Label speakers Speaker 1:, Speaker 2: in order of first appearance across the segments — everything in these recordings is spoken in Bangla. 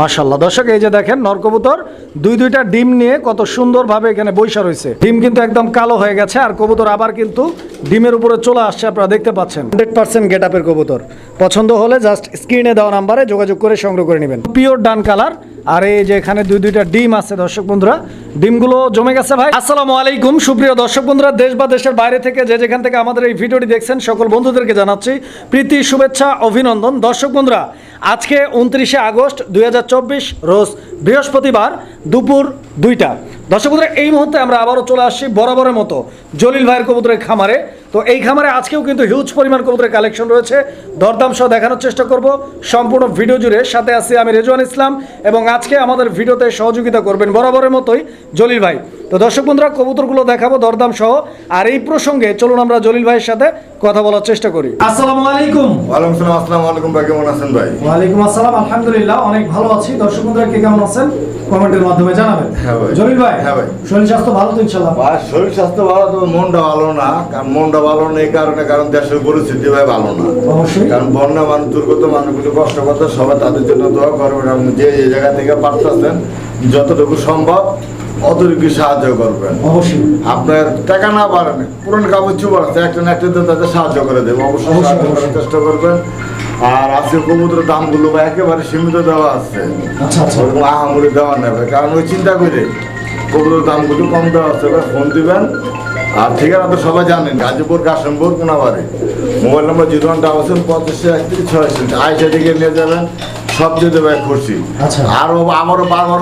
Speaker 1: মাশাল্লাহ দর্শক, এই যে দেখেন, নরকবুতর, দুই দুইটা ডিম নিয়ে কত সুন্দরভাবে এখানে বৈশা রয়েছে। ডিম কিন্তু একদম কালো হয়ে গেছে, আর কবুতর আবার কিন্তু ডিমের উপরে চলে আসছে, আপনারা দেখতে পাচ্ছেন। হান্ড্রেড পার্সেন্ট গেট আপের কবুতর। পছন্দ হলে জাস্ট স্ক্রিনে দেওয়া নাম্বারে যোগাযোগ করে সংগ্রহ করে নেবেন। পিওর ডান কালার আর এই যে এখানে দুই দুইটা ডিম আছে, দর্শক বন্ধুরা, ডিমগুলো জমে গেছে ভাই। আসসালামু আলাইকুম, সুপ্রিয় দর্শক বন্ধুরা, দেশ বা দেশের বাইরে থেকে যে যেখান থেকে আমাদের এই ভিডিওটি দেখছেন, সকল বন্ধুদেরকে জানাচ্ছি প্রীতি, শুভেচ্ছা, অভিনন্দন। দর্শক বন্ধুরা আজকে উনত্রিশে আগস্ট দুই হাজার চব্বিশ রোজ বৃহস্পতিবার দুপুর দুইটা। দর্শক বন্ধুরা এই মুহূর্তে আমরা আবারও চলে আসছি বরাবরের মতো জলিল ভাইয়ের কবুতরের খামারে। তো এই খামারে আজকেও কিন্তু হিউজ পরিমাণ কবুতরের কালেকশন রয়েছে। দরদাম সহ দেখানোর চেষ্টা করব। সম্পূর্ণ ভিডিও জুড়ে সাথে আছি আমি রেজওয়ান ইসলাম এবং আজকে আমাদের ভিডিওতে সহযোগিতা করবেন বরাবরের মতোই জলিল ভাই। তো দর্শক বন্ধুরা কবুতরগুলো দেখাবো দরদাম সহ। আর এই প্রসঙ্গে চলুন আমরা জলিল ভাইয়ের সাথে কথা বলার চেষ্টা করি। আসসালামু আলাইকুম।
Speaker 2: ওয়ালাইকুম সালাম আসসালামু আলাইকুম ভাই কেমন আছেন ভাই?
Speaker 1: ওয়ালাইকুম আসসালাম আলহামদুলিল্লাহ অনেক ভালো আছি। দর্শক বন্ধুরা কে কেমন আছেন? কমেন্টের মাধ্যমে জানাবেন।
Speaker 2: হ্যাঁ ভাই।
Speaker 1: জলিল ভাই
Speaker 2: হ্যাঁ ভাই।
Speaker 1: শরীর স্বাস্থ্য ভালো তো ইনশাল্লাহ?
Speaker 2: শরীর স্বাস্থ্য ভালো তো মনটা ভালো না কারণ মনটা ভালো না এই কারণে কারণ দেশের পরিস্থিতি ভাই ভালো না।
Speaker 1: অবশ্যই।
Speaker 2: কারণ বন্যা মানুষ দুর্গত মানুষগুলো কষ্ট করতে সবাই তাদের জন্য দোয়া করবেন এবং যে যে জায়গা থেকে পারতেছেন যতটুকু সম্ভব অতটুকু সাহায্য করবেন।
Speaker 1: অবশ্যই।
Speaker 2: আপনার টাকা না পারেন পুরনো কাপড় চুপড় আছে একটা না একটা তাদের সাহায্য করে দেবো অবশ্যই। চেষ্টা করবেন। আর আজকে কবুতরের দামগুলো বা একেবারে সীমিত দেওয়া আছে।
Speaker 1: আচ্ছা আচ্ছা।
Speaker 2: ওরকম আহামরি দেওয়া নেবে কারণ ওই চিন্তা করে কবুতরের দামগুলো কম দেওয়া আছে এবার ফোন দিবেন। আর ঠিকানা তো সবাই জানেন Gazipur Kashimpur Konabari. Mobile number zero one double seven পঁচাশি একত্রিশ ছয় আইসা দিকে নিয়ে যাবেন। সব যেতে ভাই খুশি
Speaker 1: আচ্ছা।
Speaker 2: আমারও বারবার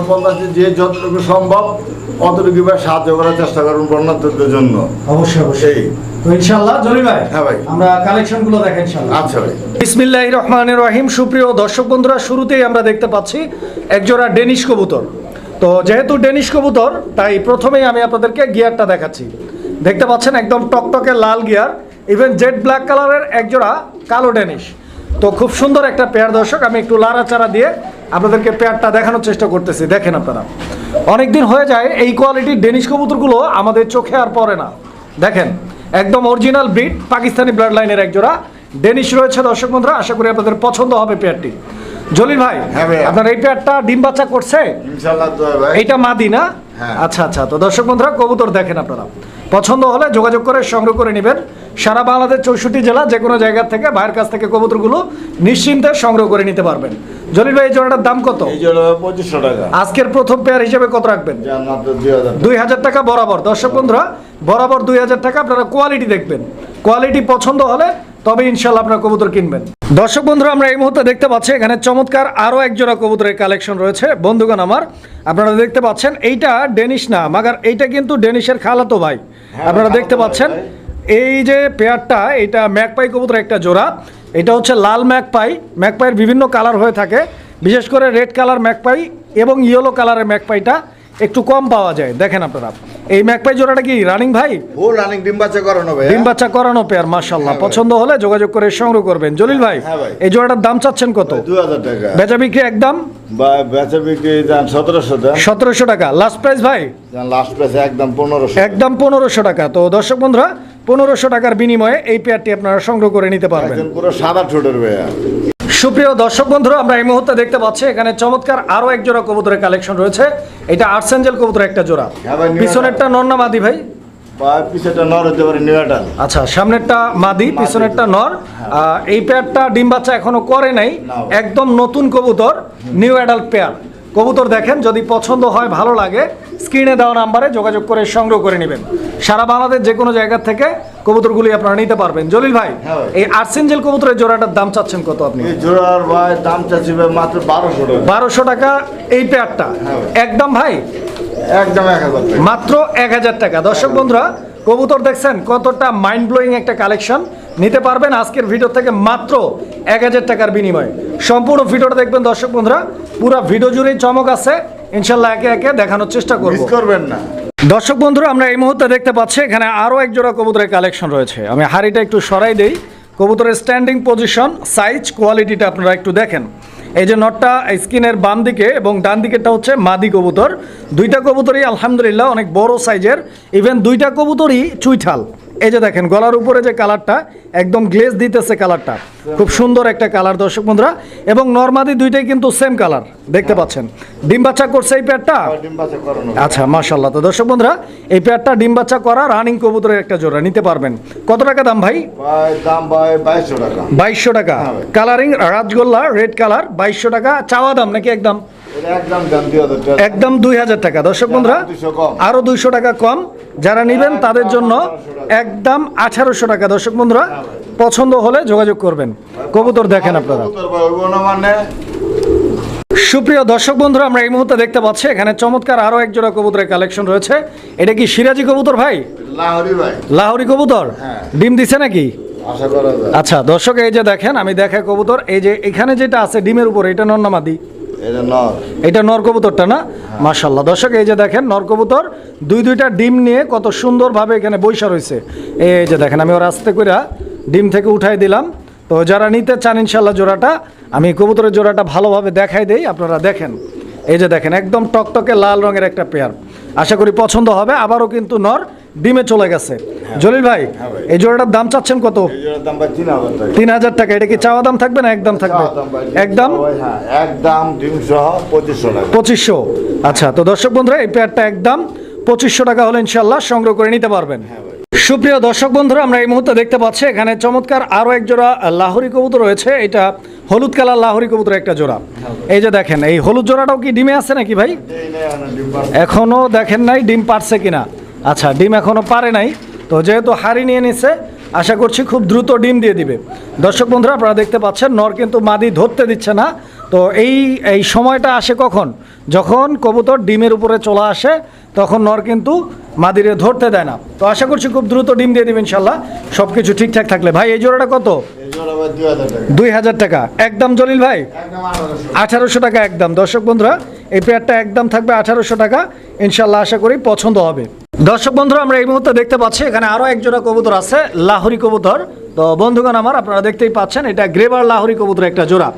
Speaker 2: যে যতটুকু সম্ভব অতটুকু ভাই সাহায্য করার চেষ্টা করুন বন্যার্থীদের জন্য।
Speaker 1: অবশ্যই অবশ্যই।
Speaker 2: হ্যাঁ
Speaker 1: আমরা দেখেন
Speaker 2: আচ্ছা ভাই।
Speaker 1: বিসমিল্লাহির রহমানির রহিম। সুপ্রিয় দর্শক বন্ধুরা শুরুতেই আমরা দেখতে পাচ্ছি একজোড়া ডেনিশ কবুতর। তো যেহেতু ডেনিশ কবুতর তাই প্রথমেই আমি আপনাদেরকে গিয়ারটা দেখাচ্ছি। দেখতে পাচ্ছেন একদম টকটকে লাল গিয়ার ইভেন জেড ব্ল্যাক কালারের একজোড়া কালো ডেনিশ। তো খুব সুন্দর একটা পেয়ার দর্শক আমি একটু লাড়াচাড়া দিয়ে আপনাদেরকে পেয়ারটা দেখানোর চেষ্টা করতেছি। দেখেন আপনারা। অনেক দিন হয়ে যায় এই কোয়ালিটির ডেনিশ কবুতরগুলো আমাদের চোখে আর পড়ে না। দেখেন একদম অরিজিনাল ব্রিড পাকিস্তানি ব্লাড লাইনের একজোড়া। ডেনিশ রয়েছে দর্শক বন্ধুরা আশা করি আপনাদের পছন্দ হবে পেয়ারটি। জলিল ভাই
Speaker 2: হ্যাঁ।
Speaker 1: আপনার এই পেয়ারটা ডিম বাচ্চা করছে? এইটা মাদি না?
Speaker 2: হ্যাঁ।
Speaker 1: আচ্ছা আচ্ছা। তো দর্শক বন্ধুরা কবুতর দেখেন আপনারা। পছন্দ হলে যোগাযোগ করে সংগ্রহ করে নেবেন। সারা বাংলাদেশ চৌষট্টি জেলা যে কোনো জায়গা থেকে ভাইয়ের কাছ থেকে কবুতরগুলো নিশ্চিন্তে সংগ্রহ করে নিতে পারবেন। জলিল ভাই এই জোড়াটার দাম কত?
Speaker 2: পঁচিশশো টাকা।
Speaker 1: আজকের প্রথম পেয়ার হিসেবে কত রাখবেন?
Speaker 2: দুই হাজার টাকা।
Speaker 1: বরাবর। দর্শক বন্ধুরা বরাবর দুই হাজার টাকা। আপনারা কোয়ালিটি দেখবেন। কোয়ালিটি পছন্দ হলে তবে ইনশাল্লাহ আপনার কবুতর কিনবেন। দর্শক বন্ধুরা আমরা এই মুহূর্তে দেখতে পাচ্ছি এখানে চমৎকার আরও একজোড়া কবুতরের কালেকশন রয়েছে। বন্ধুগণ আমার আপনারা দেখতে পাচ্ছেন এইটা ডেনিশ না মাগার এইটা কিন্তু ডেনিশের খালাতো ভাই। আপনারা দেখতে পাচ্ছেন এই যে পেয়ারটা এটা ম্যাকপাই কবুতর একটা জোড়া। এটা হচ্ছে লাল ম্যাকপাই। ম্যাকপাইয়ের বিভিন্ন কালার হয়ে থাকে। বিশেষ করে রেড কালার ম্যাকপাই এবং ইয়েলো কালারের ম্যাকপাইটা একটু কম পাওয়া যায়। দেখেন আপনারা। এই ম্যাকপাই জোড়াটা কি রানিং ভাই?
Speaker 2: ফুল রানিং ডিম বাচ্চা করানো ভাই
Speaker 1: ডিম বাচ্চা করানো পেয়ার মাশাল্লাহ
Speaker 2: হ্যাঁ
Speaker 1: পছন্দ হলে যোগাযোগ করে সংগ্রহ করবেন। জলিল ভাই
Speaker 2: হ্যাঁ
Speaker 1: এই জোড়াটার দাম চাচ্ছেন কত?
Speaker 2: দুই হাজার টাকা।
Speaker 1: বেচা বিক্রি একদম?
Speaker 2: বেচা বিক্রি যান সতেরোশো দেন।
Speaker 1: সতেরোশো টাকা। লাস্ট প্রাইস ভাই?
Speaker 2: লাস্ট প্রাইস একদম পনেরোশো।
Speaker 1: একদম পনেরোশো টাকা। তো দর্শক বন্ধুরা পনেরোশো টাকার বিনিময়ে এই পেয়ারটি আপনারা সংগ্রহ করে নিতে পারবেন।
Speaker 2: পুরো সাদা ঠোঁটের ভাইয়া।
Speaker 1: সুপ্রিয় দর্শক বন্ধুরা আমরা এই মুহূর্তে দেখতে পাচ্ছি এখানে চমৎকার আরও এক জোড়া কবুতরের কালেকশন রয়েছে। এটা আর্সেঞ্জেল কবুতরের একটা জোড়া।
Speaker 2: হ্যাঁ
Speaker 1: পিছনেরটা নন্না মাদি ভাই? আচ্ছা সামনেরটা মাদি পিছনেরটা নর। আহ, এই পেয়ারটা ডিম বাচ্চা এখনও করে নাই। একদম নতুন কবুতর নিউ অ্যাডাল্ট পেয়ার কবুতর দেখেন যদি পছন্দ হয় ভালো লাগে স্ক্রিনে দেওয়া নাম্বারে যোগাযোগ করে সংগ্রহ করে নেবেন। সারা বাংলাদেশ যে কোনো জায়গা থেকে কবুতরগুলি আপনারা নিতে পারবেন। জলিল ভাই
Speaker 2: হ্যাঁ।
Speaker 1: এই আর্সেঞ্জেল কবুতরের জোড়াটার দাম চাচ্ছেন কত আপনি?
Speaker 2: এই জোড়ার ভাই দাম চাচ্ছি মাত্র বারোশো টাকা।
Speaker 1: বারোশো টাকা এই পেয়ারটা
Speaker 2: হ্যাঁ
Speaker 1: একদম ভাই?
Speaker 2: একদম
Speaker 1: মাত্র এক হাজার টাকা। দর্শক বন্ধুরা কবুতর দেখছেন কতটা মাইন্ড ব্লোয়িং একটা কালেকশন নিতে পারবেন আজকের ভিডিও থেকে মাত্র এক হাজার টাকার বিনিময়ে। সম্পূর্ণ ভিডিওটা দেখবেন দর্শক বন্ধুরা পুরো ভিডিও জুড়েই চমক আছে। ইনশাল্লাহ একে একে দেখানোর চেষ্টা করব।
Speaker 2: করবেন না।
Speaker 1: দর্শক বন্ধুরা আমরা এই মুহূর্তে দেখতে পাচ্ছি এখানে আরও একজোড়া কবুতরের কালেকশন রয়েছে। আমি হাড়িটা একটু সরাই দেই। কবুতরের স্ট্যান্ডিং পজিশন সাইজ কোয়ালিটিটা আপনারা একটু দেখেন। এই যে নটটা স্কিনের বাম দিকে এবং ডান দিকেরটা হচ্ছে মাদি কবুতর। দুইটা কবুতরই আলহামদুলিল্লাহ অনেক বড় সাইজের ইভেন দুইটা কবুতরই চুইঠাল। এই যে দেখেন গলার উপরে যে কালারটা একদম গ্লেজ দিতেছে কালারটা। খুব সুন্দর একটা কালার দর্শক বন্ধুরা। এবং নর্মাদি দুইটাই কিন্তু সেম কালার দেখতে পাচ্ছেন। ডিম বাচ্চা করছে এই
Speaker 2: করানো।
Speaker 1: আচ্ছা মাশাল্লাহ তো দর্শক বন্ধুরা এই পেয়ারটা ডিম বাচ্চা করা রানিং কবুতরের একটা জোড়া নিতে পারবেন। কত টাকা দাম ভাই?
Speaker 2: দাম ভাই বাইশশো টাকা।
Speaker 1: বাইশশো টাকা।
Speaker 2: হ্যাঁ
Speaker 1: কালারিং রাজগোল্লা রেড কালার বাইশশো টাকা। চাওয়া দাম নাকি একদম?
Speaker 2: একদম দুই হাজার টাকা।
Speaker 1: দর্শক বন্ধুরা
Speaker 2: আরও 200 কম।
Speaker 1: আরও দুইশো টাকা কম। যারা নেবেন তাদের জন্য একদম আঠারোশো টাকা। দর্শক বন্ধুরা পছন্দ হলে যোগাযোগ করবেন। কবুতর দেখেন আপনারা। সুপ্রিয় দর্শক বন্ধুরা আমরা এই মুহূর্তে দেখতে পাচ্ছি এখানে চমৎকার আরও এক জোড়া কবুতরের কালেকশন রয়েছে। এটা কি সিরাজি কবুতর ভাই?
Speaker 2: লাহরি ভাই।
Speaker 1: লাহোরি কবুতর?
Speaker 2: হ্যাঁ।
Speaker 1: ডিম দিছে নাকি? আচ্ছা দর্শক এই যে দেখেন আমি দেখাই কবুতর। এই যে এখানে যেটা আছে ডিমের উপর এটা নন্নামাদি
Speaker 2: এটা নর।
Speaker 1: কবুতরটা না? মাশাল্লাহ দর্শক এই যে দেখেন নর কবুতর দুই দুইটা ডিম নিয়ে কত সুন্দরভাবে এখানে বৈশা রয়েছে। এই যে দেখেন আমি ওর আস্তে করে ডিম থেকে উঠাই দিলাম। তো যারা নিতে চান ইনশাল্লাহ জোড়াটা আমি কবুতরের জোড়াটা ভালোভাবে দেখাই দেই আপনারা দেখেন। এই যে দেখেন একদম টকটকে লাল রঙের একটা পেয়ার। আশা করি পছন্দ হবে আবারও কিন্তু নর ডিমে চলে গেছে। জলিল ভাই
Speaker 2: হ্যাঁ
Speaker 1: এই জোড়াটার দাম চাচ্ছেন কত?
Speaker 2: ভাই তিন হাজার টাকা।
Speaker 1: এটা কি চাওয়া দাম থাকবে না একদম থাকবে?
Speaker 2: ভাই,
Speaker 1: একদম?
Speaker 2: ভাই, হ্যাঁ একদম ডিম সহ পঁচিশশো
Speaker 1: পঁচিশশো। আচ্ছা তো দর্শক বন্ধুরা এই পেয়ারটা একদম পঁচিশশো টাকা হলে ইনশাল্লাহ সংগ্রহ করে নিতে পারবেন। সুপ্রিয় দর্শক বন্ধুরা আমরা এই মুহূর্তে দেখতে পাচ্ছি এখানে চমৎকার আরও এক জোড়া লাহোরি কবুতর রয়েছে। এটা হলুদ কালার লাহোরি কবুতর একটা জোড়া। এই যে দেখেন এই হলুদ জোড়াটাও কি ডিমে আছে নাকি ভাই?
Speaker 2: এই নে, এখানে ডিম পাড়া।
Speaker 1: এখনও দেখেন নাই ডিম পারছে কিনা। আচ্ছা ডিম এখনও পারে নাই। তো যেহেতু হাড়ি নিয়ে নিছে, আশা করছি খুব দ্রুত ডিম দিয়ে দিবে। দর্শক বন্ধুরা, আপনারা দেখতে পাচ্ছেন, নর কিন্তু মাদি ধরতে দিচ্ছে না। তো এই এই সময়টা আসে কখন? যখন কবুতর ডিমের উপরে চলে আসে, তখন নর কিন্তু মাদিরে ধরতে দেয় না। তো আশা করছি খুব দ্রুত ডিম দিয়ে দিবে ইনশাল্লাহ। সব কিছু ঠিকঠাক থাকলে। ভাই, এই জোড়াটা কত?
Speaker 2: দুই হাজার টাকা।
Speaker 1: একদম জলিল ভাই?
Speaker 2: আঠারোশো
Speaker 1: টাকা। একদম। দর্শক বন্ধুরা এই পেয়ারটা একদম থাকবে আঠারোশো টাকা। ইনশাল্লাহ আশা করি পছন্দ হবে। দর্শক বন্ধুরা আমরা এই মুহূর্তে দেখতে পাচ্ছি এখানে আরও এক জোড়া কবুতর আছে লাহোরি কবুতর। তো বন্ধুগণ আমার আপনারা দেখতেই পাচ্ছেন এটা গ্রেবার লাহোরি কবুতর একটা জোড়া।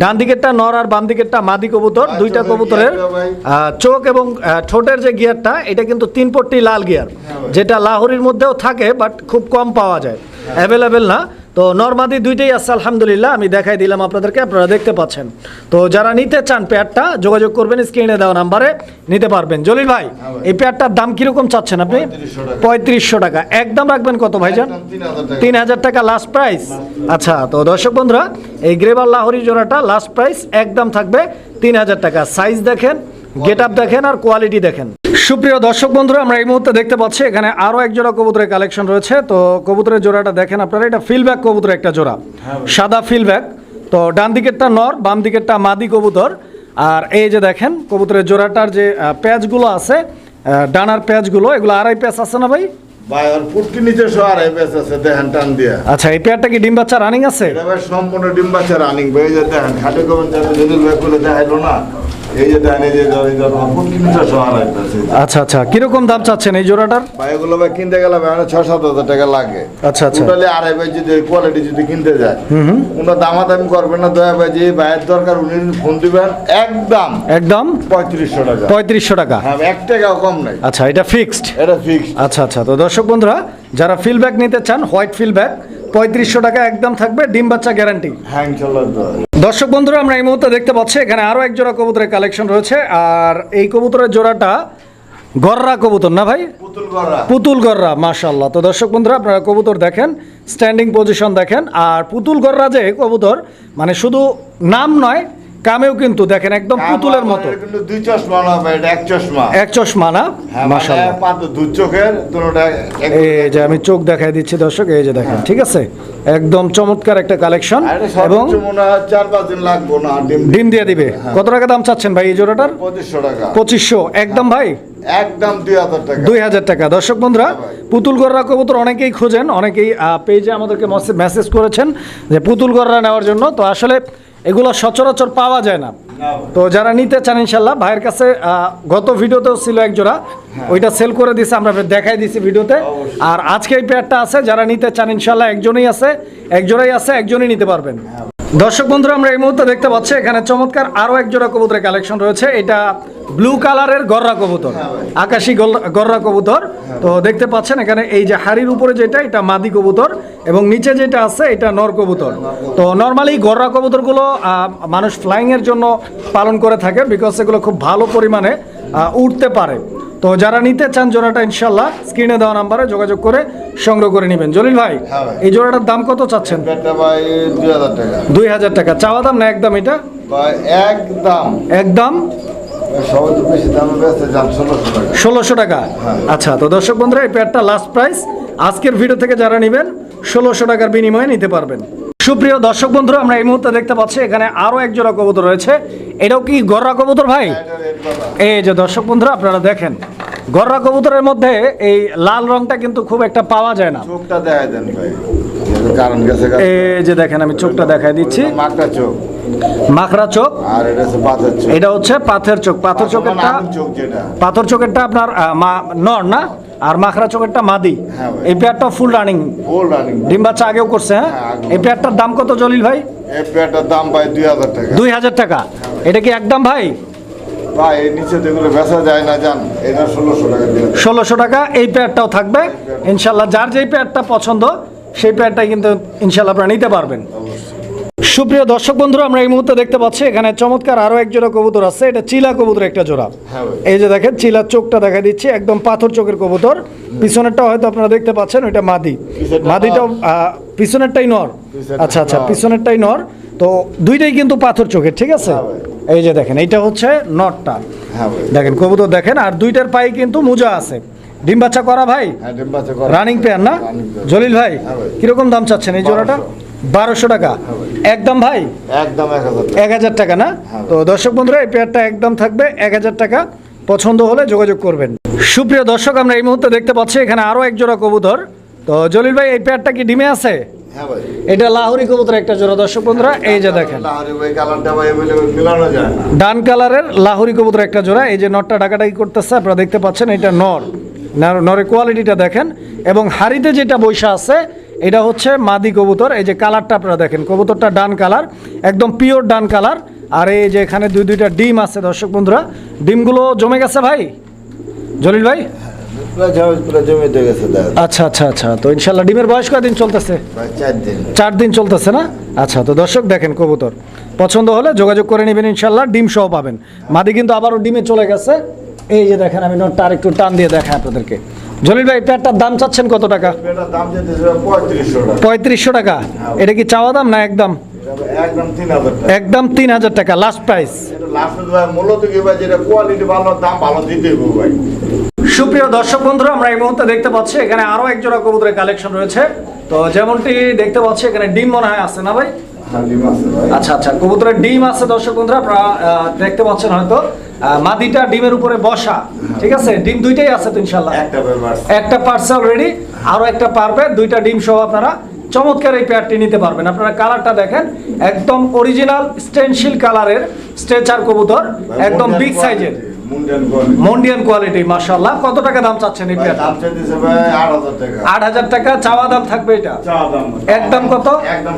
Speaker 1: ডান দিকেরটা নর আর বাম দিকেরটা মাদি কবুতর দুইটা কবুতরের চোখ এবং ঠোঁটের যে গিয়ারটা এটা কিন্তু তিন পট্টি লাল গিয়ার। যেটা লাহোরির মধ্যেও থাকে বাট খুব কম পাওয়া যায়। অ্যাভেলেবেল না। তো নর্মাদি দুইটাই আছে আলহামদুলিল্লাহ। আমি দেখাই দিলাম আপনাদেরকে আপনারা দেখতে পাচ্ছেন। তো যারা নিতে চান প্যাডটা যোগাযোগ করবেন স্ক্রিনে দেওয়া নাম্বারে নিতে পারবেন। জলিল ভাই এই প্যাডটার দাম কীরকম চাচ্ছেন আপনি?
Speaker 2: 3500 টাকা।
Speaker 1: পঁয়ত্রিশশো টাকা। একদম রাখবেন কত ভাইজান?
Speaker 2: একদম তিন হাজার টাকা।
Speaker 1: তিন হাজার টাকা লাস্ট প্রাইস আচ্ছা তো দর্শক বন্ধুরা এই গ্রেবার লাহোরি জোড়াটা লাস্ট প্রাইস একদম থাকবে তিন হাজার টাকা। সাইজ দেখেন গেট আপ দেখেন আর কোয়ালিটি দেখেন। সুপ্রিয় দর্শক বন্ধুরা আমরা এই মুহূর্তে দেখতে পাচ্ছি এখানে আরও এক জোড়া কবুতরের কালেকশন রয়েছে। তো কবুতরের জোড়াটা দেখেন আপনারা এটা ফিলব্যাক কবুতর একটা জোড়া। সাদা ফিলব্যাক তো ডান দিকেরটা নর বাম দিকেরটা মাদি কবুতর। আর এই যে দেখেন কবুতরের জোড়াটার যে প্যাচগুলো আছে ডানার প্যাচগুলো এগুলো আড়াই প্যাচ আছে না ভাই? আচ্ছা এই পেয়ারটা কি ডিম বাচ্চা রানিং আছে?
Speaker 2: সম্পূর্ণ ডিম বাচ্চা রানিং ভাই দেখেন খাটে কবেন যাবে যদি ভাই দেখাইলো না। এই যে দেখেন যে এই
Speaker 1: আচ্ছা আচ্ছা। কীরকম দাম চাচ্ছেন এই জোড়াটার?
Speaker 2: ভাই এগুলো ভাই কিনতে গেলে ভাই ছ সাত হাজার টাকা লাগে।
Speaker 1: আচ্ছা, আচ্ছা।
Speaker 2: টোটালি আড়াই ভাই যদি কোয়ালিটি যদি কিনতে যায় ওনার দামাদামি করবেন না দয়া ভাই যে ভাইয়ের দরকার উনি ফোন দিবেন একদম
Speaker 1: একদম?
Speaker 2: পঁয়ত্রিশশো টাকা।
Speaker 1: পঁয়ত্রিশশো টাকা।
Speaker 2: হ্যাঁ এক টাকাও কম নাই।
Speaker 1: আচ্ছা এটা ফিক্সড
Speaker 2: এটা ফিক্সড
Speaker 1: আচ্ছা আচ্ছা। তো দর্শক বন্ধুরা যারা ফিলব্যাক নিতে চান হোয়াইট ফিলব্যাক পঁয়ত্রিশশো টাকা একদম থাকবে ডিম বাচ্চা গ্যারান্টি
Speaker 2: হ্যাঁ ইনশাল্লাহ।
Speaker 1: দর্শক বন্ধুরা আমরা এই মুহূর্তে দেখতে পাচ্ছি এখানে আরও এক জোড়া কবুতরের কালেকশন রয়েছে। আর এই কবুতরের জোড়াটা গররা কবুতর না ভাই?
Speaker 2: পুতুল
Speaker 1: গররা। মাশাল্লাহ তো দর্শক বন্ধুরা আপনারা কবুতর দেখেন স্ট্যান্ডিং পজিশন দেখেন আর পুতুল গররা যে কবুতর মানে শুধু নাম নয় কামেও কিন্তু দেখেন একদম পুতুলের মতো।
Speaker 2: কিন্তু দুই চশমা না এটা এক চশমা।
Speaker 1: এক চশমা না?
Speaker 2: হ্যাঁ মানে পাত দুই চোখের দুটোটা
Speaker 1: এই যে আমি চোখ দেখাই দিচ্ছি দর্শক এই যে দেখেন ঠিক আছে? একদম চমৎকার একটা কালেকশন এবং
Speaker 2: সর্বোচ্চ মনে হয় চার পাঁচ দিন লাগবো না ডিম
Speaker 1: দিয়ে। দিবে। কত টাকা দাম চাচ্ছেন ভাই এই জোড়াটার?
Speaker 2: পঁচিশশো টাকা।
Speaker 1: পঁচিশশো। একদম ভাই?
Speaker 2: একদম দুই হাজার টাকা।
Speaker 1: দুই হাজার টাকা। দর্শক বন্ধুরা পুতুল গররা কবুতর অনেকেই খোঁজেন অনেকেই পেজে আমাদেরকে মেসেজ করেছেন যে পুতুল গররা নেওয়ার জন্য। তো আসলে এগুলো সচরাচর পাওয়া যায় না। তো যারা নিতে চান ইনশাল্লাহ ভাইয়ের কাছে আহ, গত ভিডিওতেও ছিল একজোড়া ওইটা সেল করে দিছে আমরা দেখাই দিছি ভিডিওতে। আর আজকে এই পেয়ারটা আছে যারা নিতে চান ইনশাল্লাহ একজনই আছে একজোড়াই আছে একজনই নিতে পারবেন। দর্শক বন্ধুরা, আমরা এই মুহূর্তে দেখতে পাচ্ছি, এখানে চমৎকার আরও এক জোড়া কবুতরের কালেকশন রয়েছে। এটা ব্লু কালারের গররা কবুতর, আকাশি গররা কবুতর। তো দেখতে পাচ্ছেন, এখানে এই যে হাড়ির উপরে যেটা, এটা মাদি কবুতর এবং নিচে যেটা আছে, এটা নর কবুতর। তো নর্মালি গররা কবুতরগুলো মানুষ ফ্লাইং এর জন্য পালন করে থাকে বিকজ এগুলো খুব ভালো পরিমাণে উঠতে পারে। তো যারা নিতে চান জোড়াটা ইনশাল্লাহ স্ক্রিনে দেওয়া নাম্বারে যোগাযোগ করে সংগ্রহ করে নেবেন। জলিল ভাই
Speaker 2: হ্যাঁ
Speaker 1: এই জোড়াটার দাম কত চাচ্ছেন?
Speaker 2: দুই হাজার টাকা।
Speaker 1: চাওয়া দাম না একদম এটা?
Speaker 2: একদম।
Speaker 1: একদম?
Speaker 2: টাকা।
Speaker 1: ষোলোশো টাকা।
Speaker 2: হ্যাঁ।
Speaker 1: আচ্ছা তো দর্শক বন্ধুরা এই প্যাডটা লাস্ট প্রাইস আজকের ভিডিও থেকে যারা নেবেন ষোলোশো টাকার বিনিময়ে নিতে পারবেন। সুপ্রিয় দর্শক বন্ধুরা আমরা এই মুহূর্তে দেখতে পাচ্ছি এখানে আরও এক জোড়া কবুতর রয়েছে। এটাও কি গররা কবুতর ভাই? এই যে দর্শক বন্ধুরা আপনারা দেখেন গররা কবুতরের মধ্যে এই লাল রংটা কিন্তু খুব একটা পাওয়া যায় না।
Speaker 2: চোখটা দেখাই দেন ভাই কারণ
Speaker 1: এই যে দেখেন আমি চোখটা দেখাই দিচ্ছি।
Speaker 2: চোখ।
Speaker 1: মাখরা চোক
Speaker 2: আর এটা হচ্ছে পাথর চোখ।
Speaker 1: এটা হচ্ছে পাথর চোখ। পাথর চোখেরটা
Speaker 2: চোখ
Speaker 1: পাথর চোখেরটা আপনার নর না? আর মাখরা চোখেরটা মাদি।
Speaker 2: হ্যাঁ
Speaker 1: এই পেয়ারটা ফুল রানিং
Speaker 2: গোল রানিং
Speaker 1: ডিম বাচ্চা আগেও করছে হ্যাঁ?
Speaker 2: হ্যাঁ,
Speaker 1: এই পেয়ারটার দাম কত জলিল ভাই?
Speaker 2: এই পেয়ারটার দাম ভাই দুই হাজার টাকা।
Speaker 1: দুই হাজার টাকা। এটা কি একদম ভাই?
Speaker 2: ভাই এর নিচে তো বেচা যায় না জান। এটা ষোলোশো টাকা
Speaker 1: ষোলোশো টাকা এই পেয়ারটাও থাকবে। ইনশাল্লাহ যার যেই পেয়ারটা পছন্দ সেই পেয়ারটাই কিন্তু ইনশাল্লাহ আপনারা নিতে পারবেন। সুপ্রিয় দর্শক বন্ধুরা আমরা এই মুহূর্তে দেখতে পাচ্ছি এখানে চমৎকার আরও এক জোড়া কবুতর আছে। এটা চিলা কবুতর একটা জোড়া।
Speaker 2: হ্যাঁ
Speaker 1: এই যে দেখেন চিলার চোখটা দেখা দিচ্ছে একদম পাথর চোখের কবুতর। পিছনেরটা হয়তো আপনারা দেখতে পাচ্ছেন ওইটা মাদি। মাদিটাও পিছনেরটাই নর। আচ্ছা আচ্ছা পিছনেরটাই নর। তো দুইটাই কিন্তু পাথর চোখের ঠিক আছে?
Speaker 2: হ্যাঁ
Speaker 1: এই যে দেখেন এইটা হচ্ছে নরটা।
Speaker 2: হ্যাঁ
Speaker 1: দেখেন কবুতর দেখেন আর দুইটার পায়ে কিন্তু মোজা আছে। ডিম বাচ্চা করা ভাই। রানিং পেয়ার না? জলিল ভাই। কীরকম দাম চাচ্ছেন এই জোড়াটা? বারোশো টাকা। একদম ভাই?
Speaker 2: একদম এক হাজার টাকা।
Speaker 1: না?
Speaker 2: হ্যাঁ।
Speaker 1: তো দর্শক বন্ধুরা এই পেয়ারটা একদম থাকবে এক হাজার টাকা। পছন্দ হলে যোগাযোগ করবেন। সুপ্রিয় দর্শক আমরা এই মুহূর্তে দেখতে পাচ্ছি এখানে আরও এক জোড়া কবুতর। তো জলিল ভাই এই পেয়ারটা কি ডিমে আছে?
Speaker 2: হ্যাঁ
Speaker 1: এটা লাহোরি কবুতর একটা জোড়া দর্শক বন্ধুরা এই যে দেখেন। ডান কালারের লাহোরি কবুতর একটা জোড়া এই যে নটটা ডাকাডাকি করতেছে আপনারা দেখতে পাচ্ছেন এটা নর- নরের কোয়ালিটিটা দেখেন। এবং হাড়িতে যেটা বৈশা আছে এটা হচ্ছে মাদি কবুতর এই যে কালারটা আপনারা দেখেন কবুতরটা ডান কালার একদম পিওর ডান কালার। আর এই যে এখানে দুই দুইটা ডিম আছে দর্শক বন্ধুরা ডিমগুলো জমে গেছে ভাই? জলিল ভাই? আচ্ছা আচ্ছা আচ্ছা তো ইনশাল্লাহ ডিমের বয়স কদিন চলতেছে?
Speaker 2: চার দিন।
Speaker 1: চলতেছে না? আচ্ছা তো দর্শক দেখেন কবুতর পছন্দ হলে যোগাযোগ করে নেবেন ইনশাল্লাহ ডিম সহ পাবেন। মাদি কিন্তু আবারও ডিমে চলে গেছে। এই যে দেখেন আমি নোটটা আর একটু টান দিয়ে দেখাই আপনাদেরকে। জলিল ভাই প্যাটটার দাম চাচ্ছেন কত টাকা?
Speaker 2: পঁয়ত্রিশশো টাকা।
Speaker 1: এটা কি চাওয়া দাম না একদম?
Speaker 2: একদম তিন হাজার টাকা।
Speaker 1: লাস্ট প্রাইস
Speaker 2: এটা লাস্ট ভাই মূলত কি ভাই? যেটা কোয়ালিটি ভালো দাম ভালো দিতেই হবে ভাই।
Speaker 1: সুপ্রিয় দর্শক বন্ধুরা আমরা এই মুহূর্তে দেখতে পাচ্ছি এখানে আরও এক জোড়া কবুতরের কালেকশন রয়েছে। তো যেমনটি দেখতে পাচ্ছি এখানে ডিম মনে হয় আছে না ভাই?
Speaker 2: ভাই।
Speaker 1: আচ্ছা আচ্ছা কবুতরের ডিম আছে দর্শক বন্ধুরা আপনারা আহ, দেখতে পাচ্ছেন হয়তো। মাদিটা ডিমের উপরে বসা ঠিক আছে? ডিম দুইটাই আছে তো ইনশাল্লাহ
Speaker 2: একটা
Speaker 1: পার্সে অলরেডি আরও একটা পারবে দুইটা ডিম সহ আপনারা চমৎকার এই পেয়ারটি নিতে পারবেন। আপনারা কালারটা দেখেন একদম অরিজিনাল স্টেনশিল কালারের স্ট্রেচার কবুতর একদম বিগ সাইজের
Speaker 2: মুন্ডিয়ান কোয়ালিটি
Speaker 1: মাশাআল্লাহ কত টাকা দাম চাচ্ছেন এই পেয়ারটা
Speaker 2: দাম চাইতেছে ভাই আট হাজার টাকা।
Speaker 1: চাওয়া দাম থাকবে এটা? একদম কত?
Speaker 2: একদম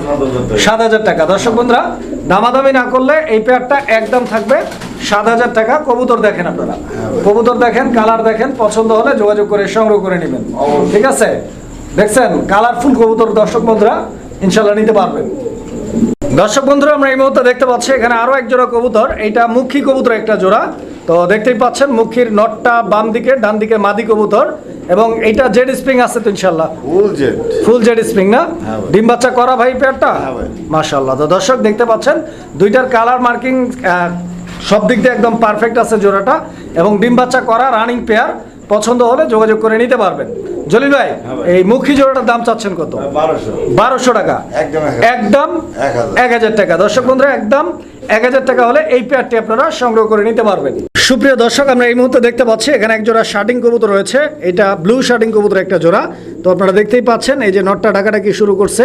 Speaker 1: সাত হাজার টাকা। দর্শক বন্ধুরা দামাদামি না করলে এই পেয়ারটা একদম থাকবে সাত হাজার টাকা। কবুতর দেখেন আপনারা। কবুতর দেখেন কালার দেখেন পছন্দ হলে যোগাযোগ করে সংগ্রহ করে নেবেন। ঠিক আছে? দেখছেন কালারফুল কবুতর দর্শক বন্ধুরা ইনশাল্লাহ নিতে পারবেন। দর্শক বন্ধুরা আমরা এই মুহূর্তে দেখতে পাচ্ছি এখানে আরও এক জোড়া কবুতর। এইটা মুখী কবুতর একটা জোড়া। তো দেখতেই পাচ্ছেন মুখীর নটটা বাম দিকে ডান দিকে মাদি কবুতর। এবং এইটা জেড স্প্রিং আছে তো ইনশাল্লাহ
Speaker 2: ফুল জেড।
Speaker 1: ফুল জেড স্প্রিং না?
Speaker 2: হ্যাঁ
Speaker 1: ডিম বাচ্চা করা ভাই পেয়ারটা?
Speaker 2: হ্যাঁ ভাই।
Speaker 1: মাশাআল্লাহ। তো দর্শক দেখতে পাচ্ছেন দুইটার কালার মার্কিং সব দিক দিয়ে একদম পারফেক্ট আছে জোড়াটা। এবং ডিম বাচ্চা করা রানিং পেয়ার পছন্দ হলে যোগাযোগ করে নিতে পারবেন। জলিল ভাই
Speaker 2: হ্যাঁ
Speaker 1: এই মুখী জোড়াটার দাম চাচ্ছেন কত?
Speaker 2: বারোশো।
Speaker 1: বারোশো টাকা।
Speaker 2: একদম। এক হাজার
Speaker 1: টাকা। দর্শক বন্ধুরা একদম এক হাজার টাকা হলে এই পেয়ারটি আপনারা সংগ্রহ করে নিতে পারবেন। সুপ্রিয় দর্শক আমরা এই মুহূর্তে দেখতে পাচ্ছি এখানে এক জোড়া শার্টিং কবুতর রয়েছে। এটা ব্লু শার্টিং কবুতর একটা জোড়া। তো আপনারা দেখতেই পাচ্ছেন এই যে নটটা ডাকাটাকি শুরু করছে।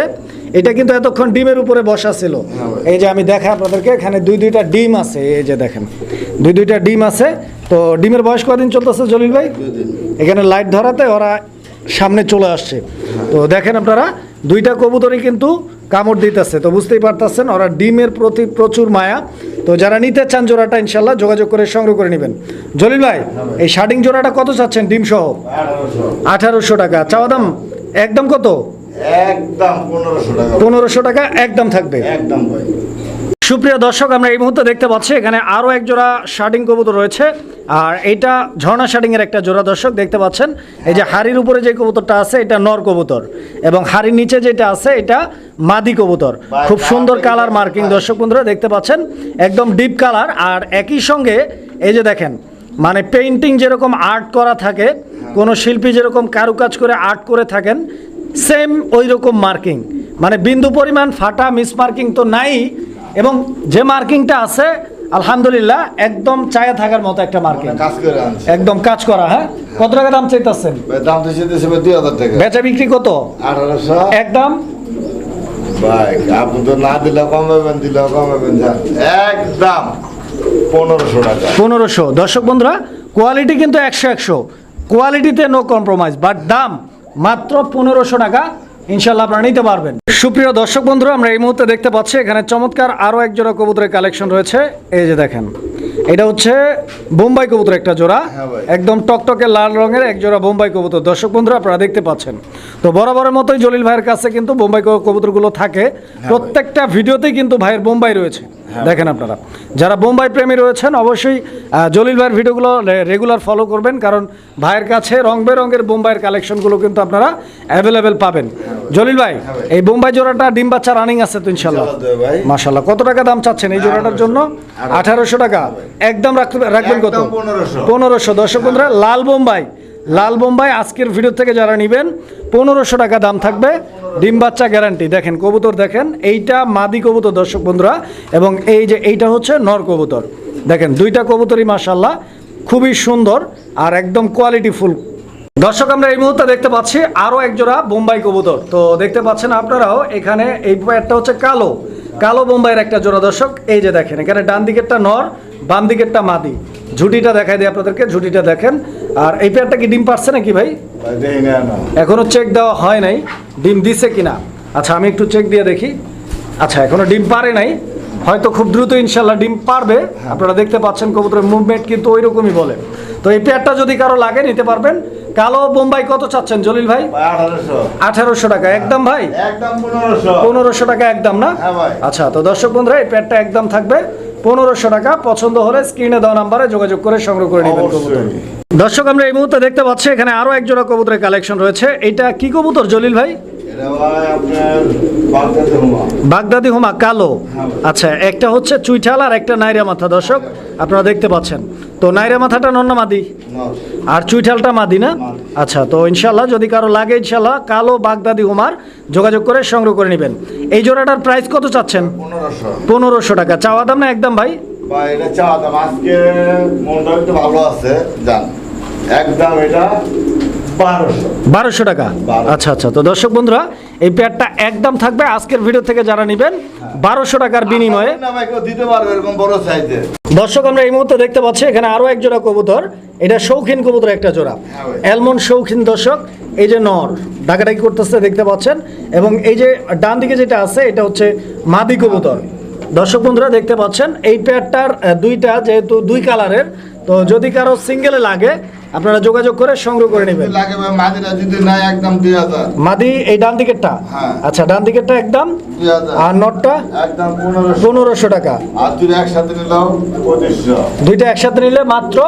Speaker 1: এটা কিন্তু এতক্ষণ ডিমের উপরে বসা ছিল। এই যে আমি দেখাই আপনাদেরকে এখানে দুই দুইটা ডিম আছে। এই যে দেখেন দুই দুইটা ডিম আছে। তো ডিমের বয়স কদিন চলতেছে জলিল ভাই? এখানে লাইট ধরাতে ওরা সামনে চলে আসছে। তো দেখেন আপনারা দুইটা কবুতরই কিন্তু কামড় দিতেছে। তো বুঝতেই পারতেছেন ওরা ডিমের প্রতি প্রচুর মায়া। তো যারা নিতে চান জোড়াটা ইনশাল্লাহ যোগাযোগ করে সংগ্রহ করে নেবেন। জলিল ভাই এই শার্টিং জোড়াটা কত চাচ্ছেন ডিম সহ
Speaker 2: আঠারোশো
Speaker 1: টাকা। চাওয়া দাম একদম কত?
Speaker 2: একদম পনেরোশো টাকা।
Speaker 1: পনেরোশো টাকা একদম থাকবে।
Speaker 2: একদম ভাই।
Speaker 1: সুপ্রিয় দর্শক আমরা এই মুহূর্তে দেখতে পাচ্ছি এখানে আরও এক জোড়া শার্টিং কবুতর রয়েছে। আর এইটা ঝর্ণা শার্টিংয়ের একটা জোড়া দর্শক দেখতে পাচ্ছেন। এই যে হাড়ির উপরে যে কবুতরটা আছে এটা নর কবুতর এবং হাড়ির নিচে যেটা আছে এটা মাদি কবুতর। খুব সুন্দর কালার মার্কিং দর্শক বন্ধুরা দেখতে পাচ্ছেন একদম ডিপ কালার। আর একই সঙ্গে এই যে দেখেন মানে পেইন্টিং যেরকম আর্ট করা থাকে কোনো শিল্পী যেরকম কারুকাজ করে আর্ট করে থাকেন সেম ওই রকম মার্কিং মানে বিন্দু পরিমাণ ফাটা মিস মার্কিং তো নাই এবং যে মার্কিংটা আছে আলহামদুলিল্লাহ একদম চায়ে থাকার মতো একটা মার্কিং।
Speaker 2: কাজ করে আনছি।
Speaker 1: একদম কাজ করা হ্যাঁ? কত টাকা দাম চাইতেছেন?
Speaker 2: দাম তো দিতেছে দুই হাজার টাকা।
Speaker 1: বেচা বিক্রি কত?
Speaker 2: আঠারোশো।
Speaker 1: একদম
Speaker 2: ভাই আপনি তো না দিলে কম পাবেন দিলে কম পাবেন একদম পনেরোশো টাকা।
Speaker 1: পনেরোশো। দর্শক বন্ধুরা কোয়ালিটি কিন্তু একশো একশো। কোয়ালিটিতে নো কম্প্রোমাইজ বাট দাম মাত্র পনেরোশো টাকা। ইনশাল্লাহ আপনারা নিতে পারবেন। সুপ্রিয় দর্শক বন্ধুরা আমরা এই মুহূর্তে দেখতে পাচ্ছি এখানে চমৎকার আরও এক জোড়া কবুতরের কালেকশন রয়েছে। এই যে দেখেন এটা হচ্ছে বোম্বাই কবুতর একটা জোড়া।
Speaker 2: হ্যাঁ
Speaker 1: একদম টকটকে লাল রঙের এক জোড়া বোম্বাই কবুতর। দর্শক বন্ধুরা আপনারা দেখতে পাচ্ছেন। তো বরাবরের মতোই জলিল ভাইয়ের কাছে কিন্তু বোম্বাই কবুতরগুলো থাকে। প্রত্যেকটা ভিডিওতেই কিন্তু ভাইয়ের বোম্বাই রয়েছে। দেখেন আপনারা। যারা বোম্বাই প্রেমী রয়েছেন অবশ্যই জলিল ভাইয়ের ভিডিওগুলো রেগুলার ফলো করবেন কারণ ভাইয়ের কাছে রং বেরঙের বোম্বাইয়ের কালেকশনগুলো কিন্তু আপনারা অ্যাভেলেবেল পাবেন। জলিল ভাই এই বোম্বাই জোড়াটা ডিম বাচ্চা রানিং আছে তো ইনশাল্লাহ মাশাল্লাহ কত টাকা দাম চাচ্ছেন এই জোড়াটার জন্য? আঠারোশো টাকা। একদম রাখবেন কত? পনেরোশো। দর্শক বন্ধুরা লাল বোম্বাই। লাল বোম্বাই আজকের ভিডিও থেকে যারা নেবেন পনেরোশো টাকা দাম থাকবে। ডিম বাচ্চা গ্যারান্টি দেখেন, কবুতর দেখেন, এইটা মাদি কবুতর, দর্শক বন্ধুরা, এবং এই যে এইটা হচ্ছে নর কবুতর। দেখেন, দুইটা কবুতরই মাসাল্লাহ খুবই সুন্দর আর একদম কোয়ালিটি ফুল। দর্শক, আমরা এই মুহূর্তে দেখতে পাচ্ছি আরও এক জোড়া বোম্বাই কবুতর। তো দেখতে পাচ্ছেন আপনারাও, এখানে এই একটা হচ্ছে কালো। কালো বোম্বাইয়ের একটা জোড়া, দর্শক, এই যে দেখেন, এখানে ডান দিকেরটা নর, বাম দিকেরটা মাদি। ঝুটিটা দেখাই দিই আপনাদেরকে, ঝুটিটা দেখেন। আর এই পেয়ারটা কি ডিম পারছে নাকি ভাই? এখনও চেক দেওয়া হয় নাই। ডিম দিছে কিনা? আচ্ছা আমি একটু চেক দিয়ে দেখি। আচ্ছা এখনও ডিম পারে নাই। হয়তো খুব দ্রুত ইনশাল্লাহ ডিম পারবে। আপনারা দেখতে পাচ্ছেন কবুতরের মুভমেন্ট কিন্তু ওই রকমই বলে। তো এই পেয়ারটা যদি কারও লাগে নিতে পারবেন। কালো বোম্বাই কত চাচ্ছেন জলিল ভাই?
Speaker 2: আঠারোশো
Speaker 1: টাকা। একদম ভাই?
Speaker 2: একদম পনেরোশো।
Speaker 1: টাকা একদম না?
Speaker 2: হ্যাঁ
Speaker 1: আচ্ছা তো দর্শক বন্ধুরা এই প্যাডটা একদম থাকবে। পনেরোশো টাকা। পছন্দ হলে স্ক্রিনে দেওয়া নাম্বারে যোগাযোগ করে সংগ্রহ করে নেবেন কবুতর দর্শক আমরা এই মুহূর্তে দেখতে পাচ্ছি এখানে আরও এক জোড়া কবুতরের কালেকশন রয়েছে। এটা কি কবুতর জলিল ভাই?
Speaker 2: বাগদাতে হুমা।
Speaker 1: কালো।
Speaker 2: হ্যাঁ
Speaker 1: আচ্ছা একটা হচ্ছে চুইঠাল আর একটা নাইরা মাথা। দর্শক আপনারা দেখতে পাচ্ছেন। তো নাইরা মাথাটা নন্ন মাদি? আর চুইঠালটা মাদি না? আচ্ছা তো ইনশাল্লাহ যদি কারও লাগে ইনশাল্লাহ কালো বাগদাদি হুমার যোগাযোগ করে সংগ্রহ করে নেবেন। এই জোড়াটার প্রাইস কত চাচ্ছেন?
Speaker 2: পনেরোশো।
Speaker 1: টাকা। চাওয়া দাম না একদম ভাই?
Speaker 2: ভাই এটা চা দাম। আজকে মনটা একটু ভালো আছে জান একদম এটা বারোশো।
Speaker 1: টাকা? আচ্ছা আচ্ছা। তো দর্শক বন্ধুরা এই প্যাডটা একদম থাকবে। আজকের ভিডিও থেকে যারা নেবেন বারোশো টাকার বিনিময়ে।
Speaker 2: না ভাই কেউ দিতে পারবে এরকম বড় সাইজে।
Speaker 1: দর্শক আমরা এই মুহূর্তে দেখতে পাচ্ছি এখানে আরও এক জোড়া কবুতর। এটা শৌখিন কবুতর একটা জোড়া। অ্যালমন্ড শৌখিন দর্শক। এই যে নর ডাকাডাকি করতেছে দেখতে পাচ্ছেন। এবং এই যে ডান দিকে যেটা আছে এটা হচ্ছে মাদি কবুতর। দর্শক বন্ধুরা দেখতে পাচ্ছেন এই পেয়ারটার আহ, দুইটা যেহেতু দুই কালারের তো যদি কারও সিঙ্গেলে লাগে আপনারা যোগাযোগ করে সংগ্রহ করে নেবেন। মাদি এই ডান দিকেরটা?
Speaker 2: হ্যাঁ।
Speaker 1: আচ্ছা ডান দিকেরটা একদম? আর নটটা?
Speaker 2: পনেরোশো।
Speaker 1: টাকা। দুইটা একসাথে নিলে মাত্র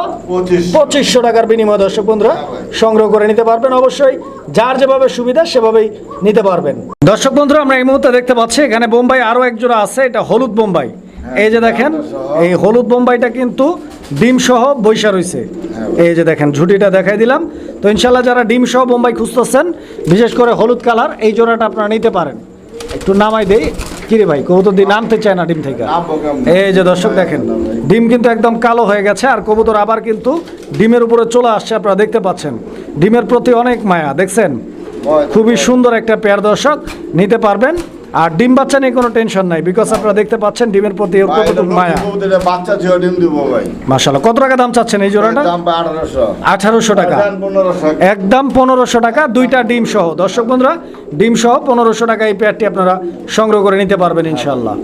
Speaker 2: পঁচিশশো।
Speaker 1: টাকার বিনিময়ে দর্শক বন্ধুরা
Speaker 2: হ্যাঁ
Speaker 1: সংগ্রহ করে নিতে পারবেন। অবশ্যই যার যেভাবে সুবিধা সেভাবেই নিতে পারবেন। দর্শক বন্ধুরা আমরা এই মুহূর্তে দেখতে পাচ্ছি এখানে বোম্বাই আরও একজোড়া আছে এটা হলুদ বোম্বাই। এই যে দেখেন এই হলুদ বোম্বাইটা কিন্তু ডিম সহ বৈশা রয়েছে এই যে দেখেন ঝুটিটা দেখাই দিলাম। তো ইনশাল্লাহ যারা ডিম সহ বোম্বাই খুঁজতেছেন বিশেষ করে হলুদ কালার এই জোড়াটা আপনারা নিতে পারেন। একটু নামাই দেই। কিরে ভাই কবুতর দিয়ে নামতে চায় না ডিম থেকে? এই যে দর্শক দেখেন ডিম কিন্তু একদম কালো হয়ে গেছে আর কবুতর আবার কিন্তু ডিমের উপরে চলে আসছে আপনারা দেখতে পাচ্ছেন। ডিমের প্রতি অনেক মায়া দেখছেন? খুবই সুন্দর একটা পেয়ার দর্শক নিতে পারবেন। আর ডিম বাচ্চা নিয়ে কোনো টেনশন নাই বিকজ আপনারা দেখতে পাচ্ছেন ডিমের প্রতি মায়া।
Speaker 2: বাচ্চা ছিল ডিম দিব ভাই।
Speaker 1: মাশাআল্লাহ কত টাকা দাম চাচ্ছেন এই জোড়াটা?
Speaker 2: দাম পায় আঠারোশো।
Speaker 1: আঠারোশো টাকা।
Speaker 2: পনেরোশো।
Speaker 1: একদম 1500 টাকা দুইটা ডিম সহ। দর্শক বন্ধুরা ডিম সহ 1500 টাকা এই পেয়ারটি আপনারা সংগ্রহ করে নিতে পারবেন ইনশাল্লাহ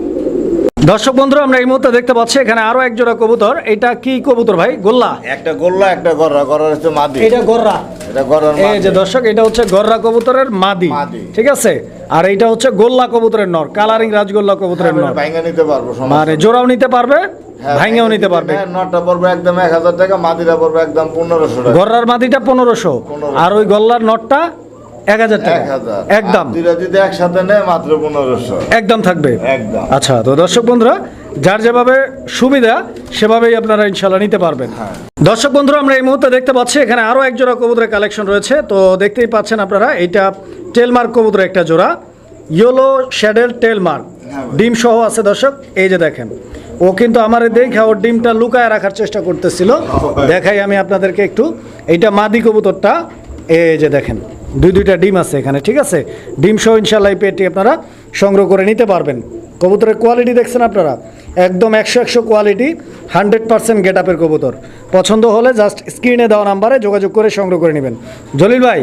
Speaker 1: দর্শক বন্ধুরা আমরা এই মুহূর্তে দেখতে পাচ্ছি এখানে আরও এক জোড়া কবুতর। এটা কি কবুতর ভাই? গোল্লা?
Speaker 2: একটা গোল্লা একটা গররা। গররা হচ্ছে মাদি।
Speaker 1: এটা গররা।
Speaker 2: এটা গররার
Speaker 1: এই যে দর্শক এটা হচ্ছে গররা কবুতরের মাদি। ঠিক আছে? আর এটা হচ্ছে গোল্লা কবুতরের নর কালারিং রাজগোল্লা কবুতরের নর।
Speaker 2: ভাঙ্গা নিতে পারব
Speaker 1: মানে জোড়াও নিতে পারবে
Speaker 2: হ্যাঁ,
Speaker 1: ভাঙেও নিতে পারবে।
Speaker 2: হ্যাঁ, নটটা পড়বে একদম এক হাজার টাকা মাদিরা পড়বে একদম পনেরোশো টাকা।
Speaker 1: গররার মাদিটা পনেরোশো। আর ওই গল্লার নটটা এক হাজার
Speaker 2: এক
Speaker 1: টাকা একদম।
Speaker 2: দুইটা যদি একসাথে নেয় মাত্র পনেরোশো।
Speaker 1: একদম থাকবে।
Speaker 2: একদম।
Speaker 1: আচ্ছা তো দর্শক বন্ধুরা যার যেভাবে সুবিধা সেভাবেই আপনারা ইনশাল্লাহ নিতে পারবেন।
Speaker 2: হ্যাঁ।
Speaker 1: দর্শক বন্ধুরা আমরা এই মুহূর্তে দেখতে পাচ্ছি এখানে আরও এক জোড়া কবুতরের কালেকশন রয়েছে। তো দেখতেই পাচ্ছেন আপনারা এটা টেলমার্ক কবুতরের একটা জোড়া। ইয়েলো শ্যাডেল টেলমার্ক
Speaker 2: হ্যাঁ
Speaker 1: ডিম সহ আছে দর্শক এই যে দেখেন। ও কিন্তু আমার দেখে ওর ডিমটা লুকায় রাখার চেষ্টা করতেছিল। দেখাই আমি আপনাদেরকে একটু। এইটা মাদি কবুতরটা এই যে দেখেন। দুই দুইটা ডিম আছে এখানে ঠিক আছে? ডিম সহ ইনশাল্লাহ এই পেটটি আপনারা সংগ্রহ করে নিতে পারবেন। কবুতরের কোয়ালিটি দেখছেন আপনারা? একদম একশো একশো কোয়ালিটি হান্ড্রেড পার্সেন্ট গেট আপের কবুতর। পছন্দ হলে জাস্ট স্ক্রিনে দেওয়া নাম্বারে যোগাযোগ করে সংগ্রহ করে নেবেন। জলিল ভাই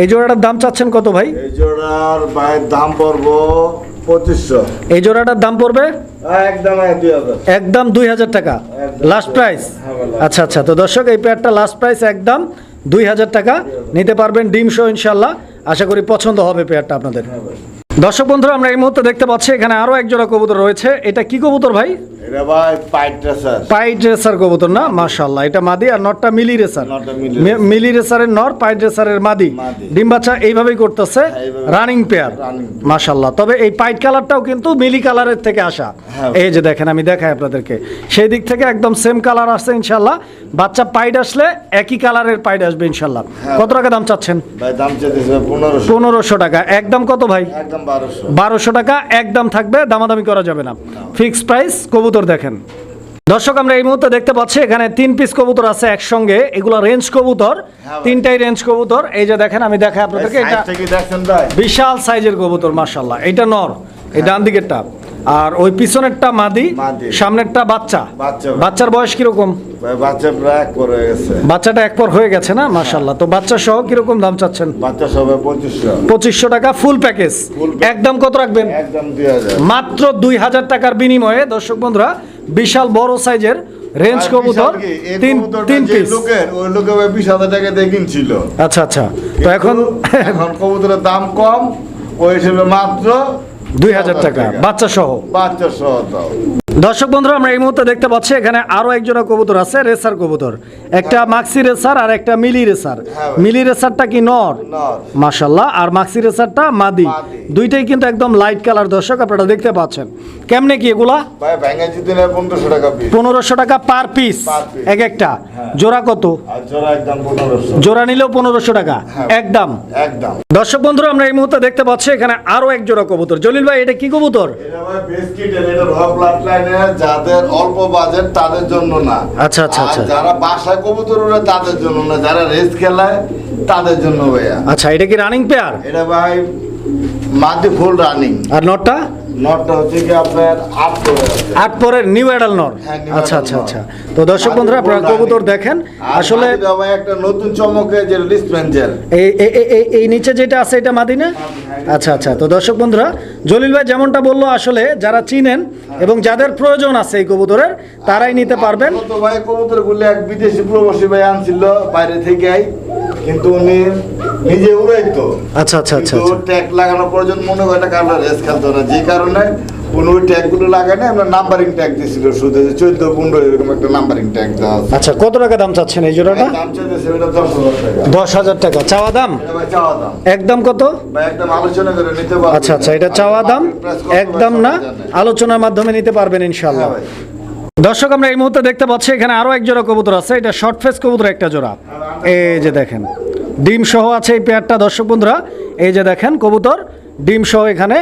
Speaker 1: এই জোড়াটার দাম চাচ্ছেন কত ভাই?
Speaker 2: এই জোড়ার বাইরের দাম পড়ব পঁচিশশো।
Speaker 1: এই জোড়াটার দাম পড়বে?
Speaker 2: একদম দুই হাজার।
Speaker 1: টাকা। লাস্ট প্রাইস
Speaker 2: হ্যাঁ, last
Speaker 1: আচ্ছা আচ্ছা। তো দর্শক এই পেয়ারটা লাস্ট প্রাইস একদম দুই হাজার টাকা নিতে পারবেন, ডিম শো ইনশাল্লাহ আশা করি পছন্দ হবে পেয়ারটা আপনাদের। দর্শক বন্ধুরা, আমরা এই মুহূর্তে দেখতে পাচ্ছি, এখানে আরও একজোড়া কবুতর রয়েছে। এটা কি কবুতর ভাই?
Speaker 2: এটা ভাই
Speaker 1: পাইট রেসার। কবুতর না? এটা মাদি আর নটটা মিলি রেসার।
Speaker 2: মিলি
Speaker 1: রেসারের নর পাইট রেসারের মাদি। ডিম বাচ্চা এইভাবেই করতেছে
Speaker 2: হ্যাঁ,
Speaker 1: রানিং পেয়ার। তবে এই পাইট কালারটাও কিন্তু মিলি কালারের থেকে আসা।
Speaker 2: হ্যাঁ।
Speaker 1: এই যে দেখেন আমি দেখাই আপনাদেরকে। সেই দিক থেকে একদম সেম কালার আসছে ইনশাল্লাহ বাচ্চা পাইট আসলে একই কালারের পাইট আসবে ইনশাল্লাহ
Speaker 2: হ্যাঁ।
Speaker 1: কত টাকা দাম চাচ্ছেন?
Speaker 2: ভাই দাম চেয়েছে পনেরোশো।
Speaker 1: টাকা। একদম কত ভাই?
Speaker 2: একদম বারোশো।
Speaker 1: টাকা একদম থাকবে দামাদামি করা যাবে না। ফিক্সড প্রাইস কবুতর দেখেন। দর্শক আমরা এই মুহূর্তে দেখতে পাচ্ছি এখানে তিন পিস কবুতর আছে একসঙ্গে। এগুলো রেঞ্জ কবুতর তিনটাই রেঞ্জ কবুতর। এই যে দেখেন আমি দেখাই আপনাদেরকে এটা বিশাল সাইজের কবুতর মার্শাল্লাহ এটা নর এই ডান দিকেরটা। আর ওই পিছনেরটা মাদি। সামনেরটা বাচ্চা।
Speaker 2: বাচ্চা।
Speaker 1: বাচ্চার বয়স কীরকম?
Speaker 2: বাচ্চা প্রায় এক করে গেছে।
Speaker 1: বাচ্চাটা এক পর হয়ে গেছে না? মার্শাল্লাহ তো বাচ্চা সহ কীরকম দাম চাচ্ছেন?
Speaker 2: বাচ্চা সবাই পঁচিশশো।
Speaker 1: পঁচিশশো টাকা ফুল প্যাকেজ। একদম কত রাখবেন?
Speaker 2: একদম দুই হাজার।
Speaker 1: মাত্র দুই হাজার টাকার বিনিময়ে দর্শক বন্ধুরা বিশাল বড় সাইজের রেঞ্জ কবুতর তিন তিন পিস
Speaker 2: লোকের ওই লোকে বিশ হাজার টাকা দিয়ে কিনছিল।
Speaker 1: আচ্ছা আচ্ছা। তো এখন
Speaker 2: এখন কবুতরের দাম কম ওই হিসেবে মাত্র
Speaker 1: দুই হাজার টাকা বাচ্চা সহ।
Speaker 2: বাচ্চা সহ তাও।
Speaker 1: দর্শক বন্ধুরা আমরা এই মুহূর্তে দেখতে পাচ্ছি এখানে আরও একজোড়া কবুতর আছে রেসার কবুতর। একটা মাক্সি রেসার আর একটা মিলি রেসার।
Speaker 2: হ্যাঁ।
Speaker 1: মিলি রেসারটা কি নর। মাশাল্লাহ আর মাক্সি রেসারটা মাদি।
Speaker 2: মাদি।
Speaker 1: দুইটাই কিন্তু একদম লাইট কালার দর্শক আপনারা দেখতে পাচ্ছেন। কেমনে কি এগুলা?
Speaker 2: পনেরোশো টাকা
Speaker 1: পার পিস এক একটা।
Speaker 2: হ্যাঁ।
Speaker 1: জোড়া কত?
Speaker 2: আর জোড়া একদম পনেরোশো।
Speaker 1: জোড়া নিলেও পনেরোশো টাকা
Speaker 2: হ্যাঁ।
Speaker 1: একদম।
Speaker 2: একদম।
Speaker 1: দর্শক বন্ধুরা আমরা এই মুহূর্তে দেখতে পাচ্ছি এখানে আরও এক জোড়া কবুতর। জলিল ভাই এটা কি কবুতর?
Speaker 2: লাইনে যাদের অল্প বাজেট তাদের জন্য না।
Speaker 1: আচ্ছা, আচ্ছা, আচ্ছা।
Speaker 2: যারা বাসায় কবুতর উড়ে তাদের জন্য না যারা রেস খেলায় তাদের জন্য ভাইয়া।
Speaker 1: আচ্ছা এটা কি রানিং পেয়ার
Speaker 2: এটা ভাই মাদি ফুল রানিং
Speaker 1: আর নটটা?
Speaker 2: নটটা হচ্ছে কি আপনার আট করে
Speaker 1: আট পরের নিউ অ্যাডাল নর
Speaker 2: হ্যাঁ,
Speaker 1: আচ্ছা আচ্ছা আচ্ছা। তো দর্শক বন্ধুরা আপনারা কবুতর দেখেন। আসলে
Speaker 2: একটা নতুন চমকে যে ডিসপেন্সার
Speaker 1: এই এই- এই- এই- এই নিচে যেটা আছে এটা মাদি না? আচ্ছা আচ্ছা। তো দর্শক বন্ধুরা জলিল ভাই যেমনটা বলল আসলে যারা চিনেন এবং যাদের প্রয়োজন আছে এই কবুতরের তারাই নিতে পারবেন।
Speaker 2: তো ভাই কবুতরগুলো এক বিদেশি প্রবাসী ভাই আনছিল বাইরে থেকে কিন্তু উনি নিজে উড়াইতো।
Speaker 1: আচ্ছা আচ্ছা আচ্ছা আচ্ছা।
Speaker 2: ট্যাগ লাগানোর প্রয়োজন মনে হয় কারণ রেস খেলতো না। যে কারণে আমরা নাম্বারিং ট্যাগ দিয়েছিল শুধু যে চোদ্দ পনেরো এরকম একটা নাম্বারিং ট্যাগ দেওয়া আছে।
Speaker 1: আচ্ছা কত টাকা দাম চাচ্ছেন এই জোড়াটা?
Speaker 2: দাম চাইতেছে ওটা দশ হাজার টাকা।
Speaker 1: দশ হাজার টাকা। চাওয়া দাম?
Speaker 2: এটা ভাই চাওয়া দাম।
Speaker 1: একদম কত?
Speaker 2: ভাই একদম আলোচনা করে নিতে পারব
Speaker 1: আচ্ছা আচ্ছা এটা চাওয়া দাম? একদম না? আলোচনার মাধ্যমে নিতে পারবেন ইনশাল্লাহ
Speaker 2: হ্যাঁ
Speaker 1: দর্শক আমরা এই মুহূর্তে দেখতে পাচ্ছি এখানে আরও এক জোড়া কবুতর আছে। এটা শর্ট ফেস কবুতর একটা জোড়া। এই যে দেখেন ডিম সহ আছে এই পেয়ারটা দর্শক বন্ধুরা এই যে দেখেন কবুতর ডিম সহ এখানে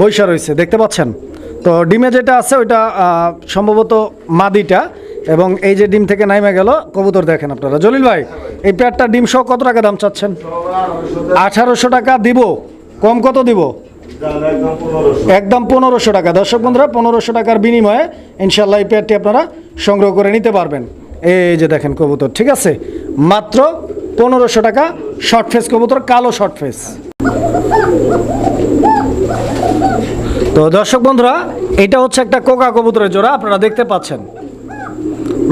Speaker 1: বৈশা রয়েছে। দেখতে পাচ্ছেন? তো ডিমে যেটা আছে ওইটা সম্ভবত মাদিটা এবং এই যে ডিম থেকে নাইমে গেল, কবুতর দেখেন আপনারা। জলিল ভাই, এই পেয়ারটা ডিম সহ কত টাকা দাম চাচ্ছেন? আঠারোশো টাকা দিব। কম কত দিব?
Speaker 2: একদম পনেরোশো
Speaker 1: টাকা। দর্শক বন্ধুরা, পনেরোশো টাকার বিনিময়ে ইনশাল্লাহ এই পেয়ারটি আপনারা সংগ্রহ করে নিতে পারবেন। এই যে দেখেন কবুতর, ঠিক আছে? মাত্র পনেরোশো টাকা শর্ট ফেস কবুতর, কালো শর্ট ফেস। তো দর্শক বন্ধুরা এটা হচ্ছে একটা কোকা কবুতরের জোড়া আপনারা দেখতে পাচ্ছেন।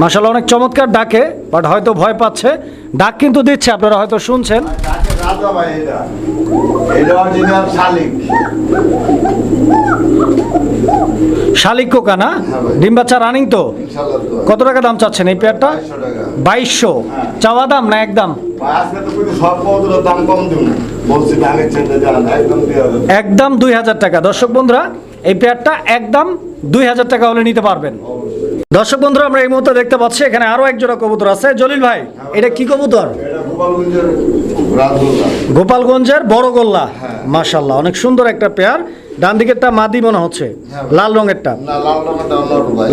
Speaker 1: মাসাল্লাহ অনেক চমৎকার ডাকে বাট হয়তো ভয় পাচ্ছে। ডাক কিন্তু দিচ্ছে আপনারা হয়তো শুনছেন।
Speaker 2: শালিক।
Speaker 1: কোকা না?
Speaker 2: হ্যাঁ।
Speaker 1: ডিম বাচ্চা রানিং তো? কত টাকা দাম চাচ্ছেন এই পেয়ারটা
Speaker 2: বাইশশো হ্যাঁ।
Speaker 1: চাওয়া দাম না একদম?
Speaker 2: একদম
Speaker 1: দুই হাজার টাকা। দর্শক বন্ধুরা এই পেয়ারটা একদম দুই হাজার টাকা হলে নিতে পারবেন। দর্শক বন্ধুরা আমরা এই মুহূর্তে দেখতে পাচ্ছি এখানে আরও এক জোড়া কবুতর আছে। জলিল ভাই এটা কি কবুতর?
Speaker 2: গোপালগঞ্জের
Speaker 1: বড় গোল্লা।
Speaker 2: হ্যাঁ।
Speaker 1: মাশাল্লাহ অনেক সুন্দর একটা পেয়ার। ডান দিকেরটা মাদি মনে হচ্ছে
Speaker 2: হ্যাঁ।
Speaker 1: লাল রঙেরটা।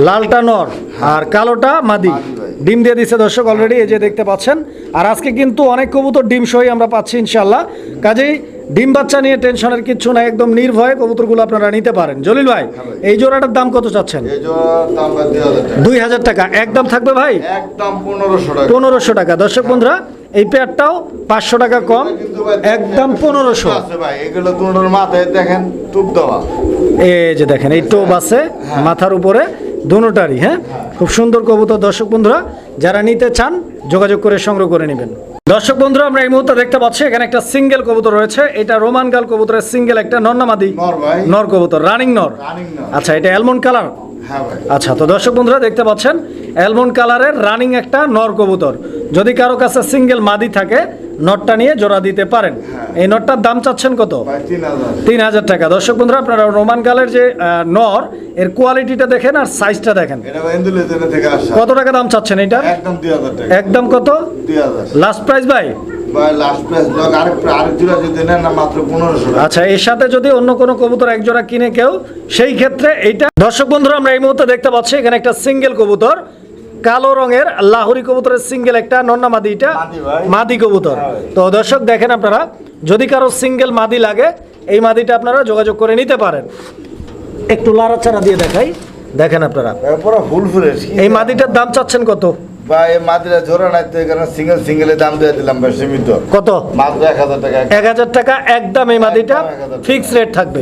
Speaker 1: লালটা নর আর কালোটা মাদি। ডিম দিয়ে দিচ্ছে দর্শক অলরেডি এই যে দেখতে পাচ্ছেন। আর আজকে কিন্তু অনেক কবুতর ডিম সহই আমরা পাচ্ছি ইনশাল্লাহ কাজেই ডিম বাচ্চা নিয়ে টেনশনের কিচ্ছু না একদম নির্ভয়ে কবুতরগুলো আপনারা নিতে পারেন। জলিল ভাই। এই জোড়াটার দাম কত চাচ্ছেন?
Speaker 2: দুই হাজার টাকা।
Speaker 1: একদম থাকবে ভাই?
Speaker 2: একদম পনেরোশো টাকা।
Speaker 1: পনেরোশো টাকা। দর্শক বন্ধুরা এই পেয়ারটাও পাঁচশো টাকা কম একদম পনেরোশো।
Speaker 2: মাথায় দেখেন টুপ দেওয়া।
Speaker 1: এই যে দেখেন এই টোপ আছে মাথার উপরে দুটারই হ্যাঁ। খুব সুন্দর কবুতর। দর্শক বন্ধুরা যারা নিতে চান যোগাযোগ করে সংগ্রহ করে নেবেন। দর্শক বন্ধুরা আমরা এই মুহূর্তে দেখতে পাচ্ছি এখানে একটা সিঙ্গেল কবুতর রয়েছে। এটা রোমান গাল কবুতরের সিঙ্গেল একটা নর্নামাদি
Speaker 2: নর
Speaker 1: কবুতর রানিং নর। আচ্ছা এটা অ্যালমন্ড কালার?
Speaker 2: হ্যাঁ
Speaker 1: আচ্ছা তো দর্শক বন্ধুরা দেখতে পাচ্ছেন অ্যালমন্ড কালারের রানিং একটা নর কবুতর। যদি কারও কাছে সিঙ্গেল মাদি থাকে নটটা নিয়ে জোড়া দিতে পারেন। এই নটটার দাম চাচ্ছেন কত?
Speaker 2: তিন হাজার।
Speaker 1: টাকা। দর্শক বন্ধুরা আপনারা রোমান কালের যে নর এর কোয়ালিটিটা দেখেন আর সাইজটা দেখেন।
Speaker 2: এটা
Speaker 1: কত টাকা দাম চাচ্ছেন এটার
Speaker 2: একদম
Speaker 1: কত? লাস্ট প্রাইস ভাই? আচ্ছা এর সাথে যদি অন্য কোনো কবুতর এক জোড়া কিনে কেউ সেই ক্ষেত্রে এইটা দর্শক বন্ধুরা আমরা এই মুহূর্তে দেখতে পাচ্ছি এখানে একটা সিঙ্গেল কবুতর। কালো রঙের লাহোরি কবুতরের সিঙ্গেল একটা নন্না মাদি এটা
Speaker 2: মাদি
Speaker 1: কবুতর।
Speaker 2: হ্যাঁ।
Speaker 1: তো দর্শক দেখেন আপনারা যদি কারও সিঙ্গেল মাদি লাগে এই মাদিটা আপনারা যোগাযোগ করে নিতে পারেন। একটু লাড়াচাড়া দিয়ে দেখাই। দেখেন আপনারা। এই মাদিটার দাম চাচ্ছেন কত? কত?
Speaker 2: এক হাজার টাকা।
Speaker 1: একদম এই মাদিটা
Speaker 2: একদম 1000 টাকা।
Speaker 1: ফিক্স রেট থাকবে।